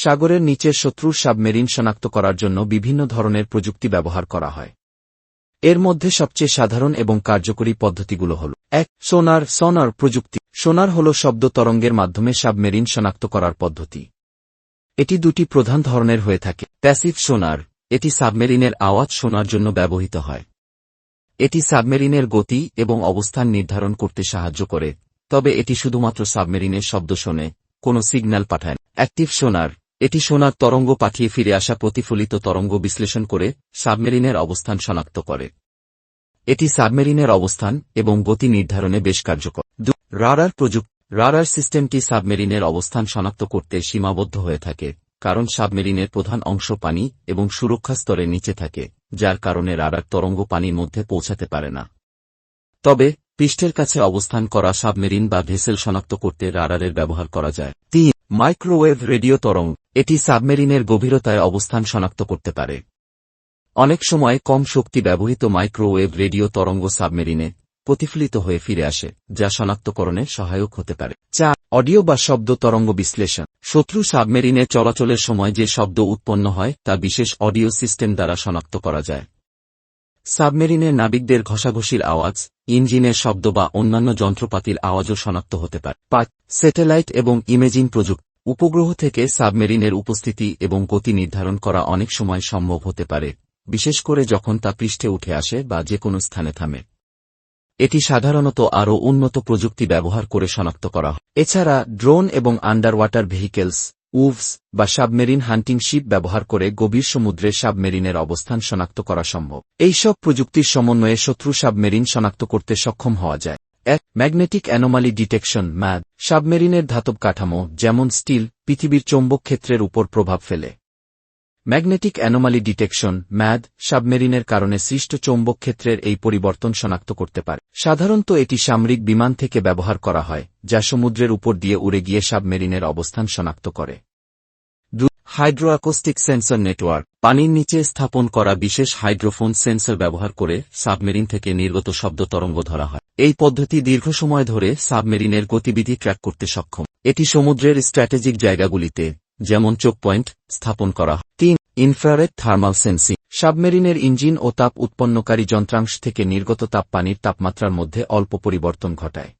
সাগরের নিচের শত্রুর সাবমেরিন শনাক্ত করার জন্য বিভিন্ন ধরনের প্রযুক্তি ব্যবহার করা হয়। এর মধ্যে সবচেয়ে সাধারণ এবং কার্যকরী পদ্ধতিগুলো হল, এক, সোনার, সনার প্রযুক্তি। সোনার হল শব্দ তরঙ্গের মাধ্যমে সাবমেরিন শনাক্ত করার পদ্ধতি। এটি দুটি প্রধান ধরনের হয়ে থাকে, প্যাসিভ সোনার, এটি সাবমেরিনের আওয়াজ শোনার জন্য ব্যবহৃত হয়। এটি সাবমেরিনের গতি এবং অবস্থান নির্ধারণ করতে সাহায্য করে, তবে এটি শুধুমাত্র সাবমেরিনের শব্দ শোনে, কোনো সিগন্যাল পাঠায়। অ্যাক্টিভ সোনার এটি সোনার তরঙ্গ পাঠিয়ে ফিরে আসা প্রতিফলিত তরঙ্গ বিশ্লেষণ করে সাবমেরিনের অবস্থান শনাক্ত করে। এটি সাবমেরিনের অবস্থান এবং গতি নির্ধারণে বেশ কার্যকর। রাডার প্রযুক্তি রাডার সিস্টেমটি সাবমেরিনের অবস্থান শনাক্ত করতে সীমাবদ্ধ হয়ে থাকে, কারণ সাবমেরিনের প্রধান অংশ পানি এবং সুরক্ষা স্তরের নিচে থাকে, যার কারণে রাডার তরঙ্গ পানির মধ্যে পৌঁছাতে পারে না। তবে, পৃষ্ঠের কাছে অবস্থান করা সাবমেরিন বা ভেসেল শনাক্ত করতে রাডারের ব্যবহার করা যায়। তিন মাইক্রোওয়েভ রেডিও তরঙ্গ, এটি সাবমেরিনের গভীরতায় অবস্থান শনাক্ত করতে পারে। অনেক সময় কম শক্তি ব্যবহৃত মাইক্রোওয়েভ রেডিও তরঙ্গ সাবমেরিনে প্রতিফলিত হয়ে ফিরে আসে, যা শনাক্তকরণে সহায়ক হতে পারে। চার, অডিও বা শব্দ তরঙ্গ বিশ্লেষণ। শত্রু সাবমেরিনে চলাচলের সময় যে শব্দ উৎপন্ন হয়, তা বিশেষ অডিও সিস্টেম দ্বারা শনাক্ত করা যায়। সাবমেরিনের নাবিকদের ঘষাঘষির আওয়াজ, ইঞ্জিনের শব্দ বা অন্যান্য যন্ত্রপাতির আওয়াজও শনাক্ত হতে পারে। পাঁচ, স্যাটেলাইট এবং ইমেজিং প্রযুক্তি। উপগ্রহ থেকে সাবমেরিনের উপস্থিতি এবং গতি নির্ধারণ করা অনেক সময় সম্ভব হতে পারে, বিশেষ করে যখন তা পৃষ্ঠে উঠে আসে বা যে কোনো স্থানে থামে। এটি সাধারণত আরও উন্নত প্রযুক্তি ব্যবহার করে শনাক্ত করা হয়। এছাড়া, ড্রোন এবং আন্ডার ওয়াটার ভেহিকেলস উভস, বা সাবমেরিন হান্টিং শিপ ব্যবহার করে গভীর সমুদ্রে সাবমেরিনের অবস্থান শনাক্ত করা সম্ভব। এইসব প্রযুক্তির সমন্বয়ে শত্রু সাবমেরিন শনাক্ত করতে সক্ষম হওয়া যায়। এক, ম্যাগনেটিক অ্যানোমালি ডিটেকশন, ম্যাদ, সাবমেরিনের ধাতব কাঠামো, যেমন স্টিল, পৃথিবীর চৌম্বক ক্ষেত্রের উপর প্রভাব ফেলে। ম্যাগনেটিক অ্যানোমালি ডিটেকশন, ম্যাদ, সাবমেরিনের কারণে সৃষ্ট চৌম্বক ক্ষেত্রের এই পরিবর্তন শনাক্ত করতে পারে। সাধারণত এটি সামরিক বিমান থেকে ব্যবহার করা হয়, যা সমুদ্রের উপর দিয়ে উড়ে গিয়ে সাবমেরিনের অবস্থান শনাক্ত করে। হাইড্রোঅ্যাকোস্টিক সেন্সর নেটওয়ার্ক, পানির নিচে স্থাপন করা বিশেষ হাইড্রোফোন সেন্সর ব্যবহার করে সাবমেরিন থেকে নির্গত শব্দ তরঙ্গ ধরা হয়। এই পদ্ধতি দীর্ঘ সময় ধরে সাবমেরিনের গতিবিধি ট্র্যাক করতে সক্ষম। এটি সমুদ্রের স্ট্র্যাটেজিক জায়গাগুলিতে, যেমন চোক পয়েন্ট, স্থাপন করা হয়। তিন ইনফ্রারেড থার্মাল সেন্সিং। সাবমেরিনের ইঞ্জিন ও তাপ উৎপন্নকারী যন্ত্রাংশ থেকে নির্গত তাপ পানির তাপমাত্রার মধ্যে অল্প পরিবর্তন ঘটায়।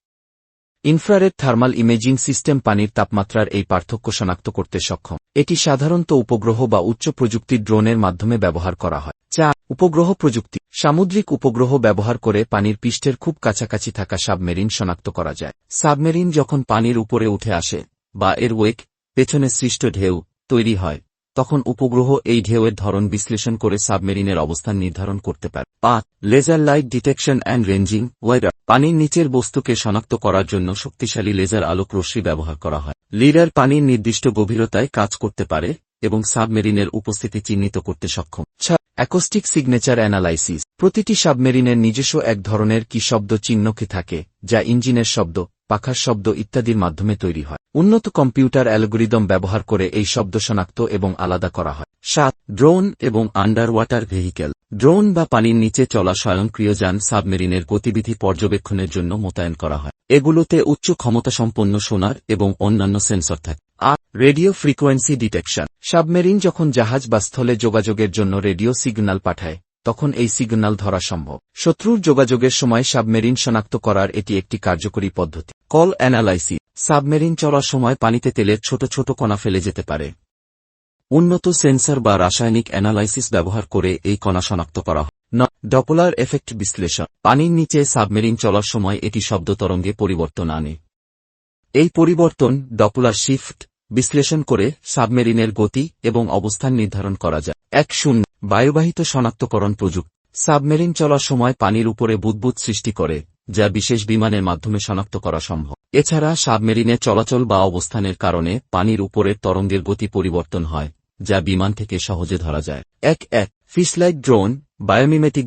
ইনফ্রারেড থার্মাল ইমেজিং সিস্টেম পানির তাপমাত্রার এই পার্থক্য শনাক্ত করতে সক্ষম। এটি সাধারণত উপগ্রহ বা উচ্চ প্রযুক্তির ড্রোনের মাধ্যমে ব্যবহার করা হয়। চার, উপগ্রহ প্রযুক্তি। সামুদ্রিক উপগ্রহ ব্যবহার করে পানির পৃষ্ঠের খুব কাছাকাছি থাকা সাবমেরিন শনাক্ত করা যায়। সাবমেরিন যখন পানির উপরে উঠে আসে বা এর ওয়েক পেছনে সৃষ্ট ঢেউ, তৈরি হয় তখন উপগ্রহ এই ঢেউয়ের ধরন বিশ্লেষণ করে সাবমেরিনের অবস্থান নির্ধারণ করতে পারে। পাঁচ laser light detection and ranging weather পানির নিচের বস্তুকে শনাক্ত করার জন্য শক্তিশালী লেজার আলোক রশ্মি ব্যবহার করা হয়। লিডার পানির নির্দিষ্ট গভীরতায় কাজ করতে পারে এবং সাবমেরিনের উপস্থিতি চিহ্নিত করতে সক্ষম। অ্যাকোস্টিক সিগনেচার অ্যানালাইসিস প্রতিটি সাবমেরিনের নিজস্ব এক ধরনের কি শব্দ চিহ্নকে থাকে, যা ইঞ্জিনের শব্দ পাখার শব্দ ইত্যাদির মাধ্যমে তৈরি হয়। উন্নত কম্পিউটার অ্যালগোরিদম ব্যবহার করে এই শব্দ শনাক্ত এবং আলাদা করা হয়। সাত, ড্রোন এবং আন্ডার ওয়াটার ভেহিকেল। ড্রোন বা পানির নিচে চলা স্বয়ংক্রিয় যান সাবমেরিনের গতিবিধি পর্যবেক্ষণের জন্য মোতায়েন করা হয়। এগুলোতে উচ্চ ক্ষমতাসম্পন্ন সোনার এবং অন্যান্য সেন্সর থাকে। আট, রেডিও ফ্রিকোয়েন্সি ডিটেকশন। সাবমেরিন যখন জাহাজ বা স্থলে যোগাযোগের জন্য রেডিও সিগন্যাল পাঠায় তখন এই সিগন্যাল ধরা সম্ভব। শত্রুর যোগাযোগের সময় সাবমেরিন শনাক্ত করার এটি একটি কার্যকরী পদ্ধতি। Call analysis. সাবমেরিন চলার সময় পানিতে তেলের ছোট ছোট কণা ফেলে যেতে পারে। উন্নত সেন্সর বা রাসায়নিক অ্যানালাইসিস ব্যবহার করে এই কণা শনাক্ত করা হয়। ন ডপলার এফেক্ট বিশ্লেষণ। পানির নিচে সাবমেরিন চলার সময় এটি শব্দ তরঙ্গে পরিবর্তন আনে। এই পরিবর্তন ডপলার শিফট বিশ্লেষণ করে সাবমেরিনের গতি এবং অবস্থান নির্ধারণ করা যায়। এক শূন্য বায়ুবাহিত শনাক্তকরণ প্রযুক্তি। সাবমেরিন চলার সময় পানির উপরে বুদবুদ সৃষ্টি করে, যা বিশেষ বিমানের মাধ্যমে শনাক্ত করা সম্ভব। এছাড়া সাবমেরিনে চলাচল বা অবস্থানের কারণে পানির উপরে তরঙ্গের গতি পরিবর্তন হয়, যা বিমান থেকে সহজে ধরা যায়। এক এক ফিসলাইট ড্রোন, বায়োমিমেটিক